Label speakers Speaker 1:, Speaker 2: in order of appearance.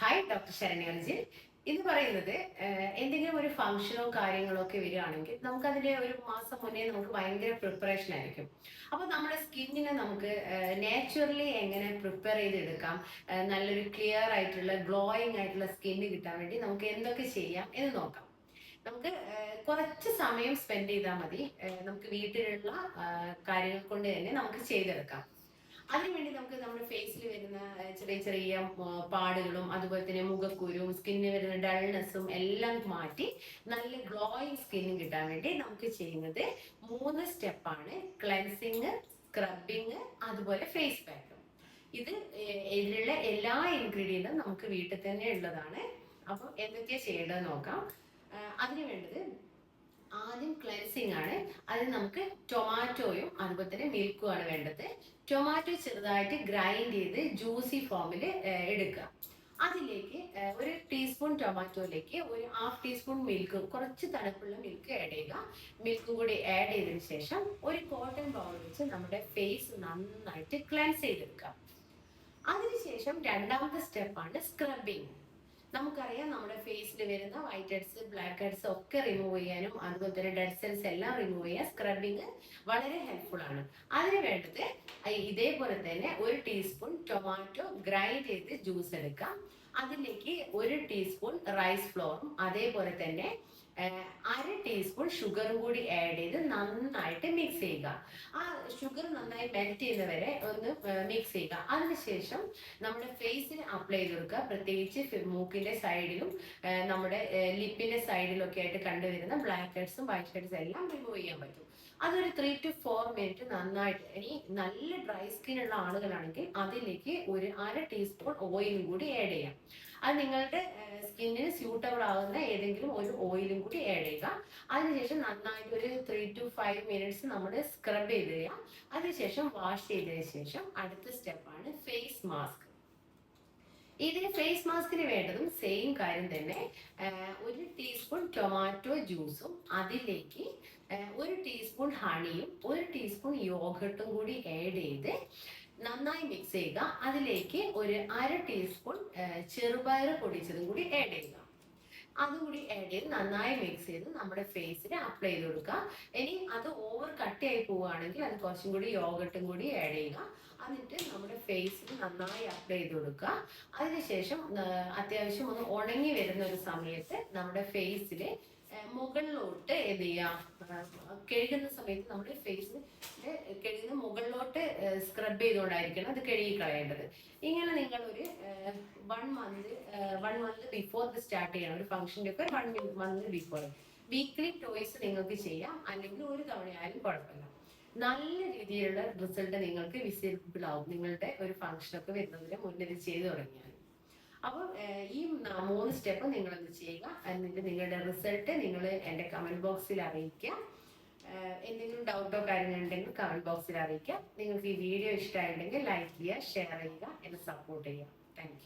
Speaker 1: Hi doctor ശരണ്യാർജി ഇത് പറയുന്നത് എന്തെങ്കിലും ഒരു ഫംഗ്ഷനോ കാര്യങ്ങളോ ഒക്കെ വരികയാണെങ്കിൽ അതിന്റെ ഒരു മാസം മുന്നേ നമുക്ക് ഭയങ്കര പ്രിപ്പറേഷൻ ആയിരിക്കും. അപ്പൊ നമ്മുടെ സ്കിന്നിനെ നമുക്ക് നാച്ചുറലി എങ്ങനെ പ്രിപ്പയർ ചെയ്തെടുക്കാം നല്ലൊരു ക്ലിയർ ആയിട്ടുള്ള ഗ്ലോയിങ് ആയിട്ടുള്ള സ്കിന്ന് കിട്ടാൻ വേണ്ടി നമുക്ക് എന്തൊക്കെ ചെയ്യാം എന്ന് നോക്കാം. നമുക്ക് കുറച്ച് സമയം സ്പെൻഡ് ചെയ്താൽ മതി. നമുക്ക് വീട്ടിലുള്ള കാര്യങ്ങൾ കൊണ്ട് തന്നെ നമുക്ക് ചെയ്തെടുക്കാം. അതിനുവേണ്ടി നമുക്ക് നമ്മുടെ ഫേസിൽ വരുന്ന ചെറിയ ചെറിയ പാടുകളും അതുപോലെ തന്നെ മുഖക്കുരും സ്കിന്നിന് വരുന്ന ഡൾനെസ്സും എല്ലാം മാറ്റി നല്ല ഗ്ലോയിങ് സ്കിന്നും കിട്ടാൻ വേണ്ടി നമുക്ക് ചെയ്യുന്നത് മൂന്ന് സ്റ്റെപ്പാണ് ക്ലെൻസിങ് സ്ക്രബിങ് അതുപോലെ ഫേസ് പാക്കും ഇത് ഇതിലുള്ള എല്ലാ ഇൻഗ്രീഡിയന്റും നമുക്ക് വീട്ടിൽ തന്നെ ഉള്ളതാണ്. അപ്പം എന്തൊക്കെയാ ചെയ്യേണ്ടത് നോക്കാം. അതിന് വേണ്ടത് ആദ്യം ക്ലെൻസിങ് ആണ്. അതിന് നമുക്ക് ടൊമാറ്റോയും അതുപോലെ തന്നെ മിൽക്കും ആണ് വേണ്ടത്. ടൊമാറ്റോ ചെറുതായിട്ട് ഗ്രൈൻഡ് ചെയ്ത് ജ്യൂസി ഫോമിൽ എടുക്കുക. അതിലേക്ക് ഒരു ടീസ്പൂൺ ടൊമാറ്റോയിലേക്ക് ഒരു ഹാഫ് ടീസ്പൂൺ മിൽക്ക് കുറച്ച് തണുപ്പുള്ള മിൽക്ക് ആഡ് ചെയ്യുക. മിൽക്കും കൂടി ആഡ് ചെയ്തതിന് ശേഷം ഒരു കോട്ടൺ ബൗൾ വെച്ച് നമ്മുടെ ഫേസ് നന്നായിട്ട് ക്ലെൻസ് ചെയ്തെടുക്കുക. അതിനുശേഷം രണ്ടാമത്തെ സ്റ്റെപ്പാണ് സ്ക്രബിങ് നമുക്കറിയാം നമ്മുടെ ഫേസിൽ വരുന്ന വൈറ്റ് ഹെഡ്സ് ബ്ലാക്ക് ഹെഡ്സ് ഒക്കെ റിമൂവ് ചെയ്യാനും അതുപോലെ തന്നെ ഡെഡ് സെൽസ് എല്ലാം റിമൂവ് ചെയ്യാൻ സ്ക്രബിങ് വളരെ ഹെൽപ്ഫുൾ ആണ്. അതിന് വേണ്ടത് ഇതേപോലെ തന്നെ ഒരു ടീസ്പൂൺ ടൊമാറ്റോ ഗ്രൈൻഡ് ചെയ്ത് ജ്യൂസ് എടുക്കാം. അതിലേക്ക് ഒരു ടീസ്പൂൺ റൈസ് ഫ്ലോറും അതേപോലെ തന്നെ അര ടീസ്പൂൺ ഷുഗറും കൂടി ആഡ് ചെയ്ത് നന്നായിട്ട് മിക്സ് ചെയ്യുക. ആ ഷുഗർ നന്നായി മെൽറ്റ് ചെയ്യുന്നവരെ ഒന്ന് മിക്സ് ചെയ്യുക. അതിനുശേഷം നമ്മുടെ ഫേസിന് അപ്ലൈ ചെയ്ത് കൊടുക്കുക. പ്രത്യേകിച്ച് മൂക്കിന്റെ സൈഡിലും നമ്മുടെ ലിപ്പിന്റെ സൈഡിലും ഒക്കെ ആയിട്ട് കണ്ടുവരുന്ന ബ്ലാക്ക് ഹെഡ്സും വൈറ്റ് ഹെഡ്സും എല്ലാം റിമൂവ് ചെയ്യാൻ പറ്റും. അതൊരു ത്രീ ടു ഫോർ മിനിറ്റ് നന്നായിട്ട് ഇനി നല്ല ഡ്രൈ സ്കിൻ ഉള്ള ആളുകളാണെങ്കിൽ അതിലേക്ക് ഒരു അര ടീസ്പൂൺ ഓയിലും കൂടി ആഡ് ചെയ്യാം. അത് നിങ്ങളുടെ സ്കിന്നിന് സ്യൂട്ടബിൾ ആകുന്ന ഏതെങ്കിലും ഒരു ഓയിലും കൂടി ആഡ് ചെയ്യുക. അതിനുശേഷം നന്നായിട്ട് ഒരു ത്രീ ടു ഫൈവ് മിനിറ്റ്സ് നമ്മൾ സ്ക്രബ് ചെയ്ത് തരിക അതിനുശേഷം വാഷ് ചെയ്തതിന് ശേഷം അടുത്ത സ്റ്റെപ്പാണ് ഫേസ് മാസ്ക് ഇതിന് ഫേസ് മാസ്കിന് വേണ്ടതും സെയിം കാര്യം തന്നെ ഒരു ടീസ്പൂൺ ടൊമാറ്റോ ജ്യൂസും അതിലേക്ക് ഒരു ടീസ്പൂൺ ഹണിയും ഒരു ടീസ്പൂൺ യോഗട്ടും കൂടി ആഡ് ചെയ്ത് നന്നായി മിക്സ് ചെയ്യുക. അതിലേക്ക് ഒരു അര ടീസ്പൂൺ ചെറുപയർ പൊടിച്ചതും കൂടി ആഡ് ചെയ്യുക. അതും കൂടി ആഡ് ചെയ്ത് നന്നായി മിക്സ് ചെയ്ത് നമ്മുടെ ഫേസിൽ അപ്ലൈ ചെയ്ത് കൊടുക്കുക. ഇനി അത് ഓവർ കട്ട് ആയി പോവുകയാണെങ്കിൽ അത് കുറച്ചും കൂടി യോഗട്ടും കൂടി ആഡ് ചെയ്യുക. എന്നിട്ട് നമ്മുടെ ഫേസിൽ നന്നായി അപ്ലൈ ചെയ്ത് കൊടുക്കുക. അതിനുശേഷം അത്യാവശ്യം ഒന്ന് ഉണങ്ങി വരുന്ന ഒരു സമയത്ത് നമ്മുടെ ഫേസിൽ മുകളിലോട്ട് എന്ത് ചെയ്യാം ആ, കഴുകുന്ന സമയത്ത് നമ്മുടെ ഫേസ് കഴുകുന്ന മുകളിലോട്ട് സ്ക്രബ് ചെയ്തുകൊണ്ടായിരിക്കണം അത് കഴുകി കളയേണ്ടത് ഇങ്ങനെ നിങ്ങൾ ഒരു one month one month before ഇത് സ്റ്റാർട്ട് ചെയ്യണം. ഒരു ഫംഗ്ഷന്റെ ഒക്കെ one month before weekly twice നിങ്ങൾക്ക് ചെയ്യാം. അല്ലെങ്കിൽ ഒരു തവണയായാലും കുഴപ്പമില്ല. നല്ല രീതിയിലുള്ള റിസൾട്ട് നിങ്ങൾക്ക് വിസിബിൾ ആവും. നിങ്ങളുടെ ഒരു ഫംഗ്ഷനൊക്കെ വരുന്നതിന് മുന്നിൽ ചെയ്തു തുടങ്ങിയാൽ. അപ്പോൾ ഈ മൂന്ന് സ്റ്റെപ്പ് നിങ്ങൾ എന്ത് ചെയ്യുക എന്നിട്ട് നിങ്ങളുടെ റിസൾട്ട് നിങ്ങൾ എന്റെ കമന്റ് ബോക്സിൽ അറിയിക്കുക. എന്തെങ്കിലും ഡൗട്ടോ കാര്യങ്ങളുണ്ടെങ്കിൽ കമന്റ് ബോക്സിൽ അറിയിക്കുക. നിങ്ങൾക്ക് ഈ വീഡിയോ ഇഷ്ടമായിട്ടുണ്ടെങ്കിൽ ലൈക്ക് ചെയ്യുക ഷെയർ ചെയ്യുക എന്നെ സപ്പോർട്ട് ചെയ്യുക. താങ്ക്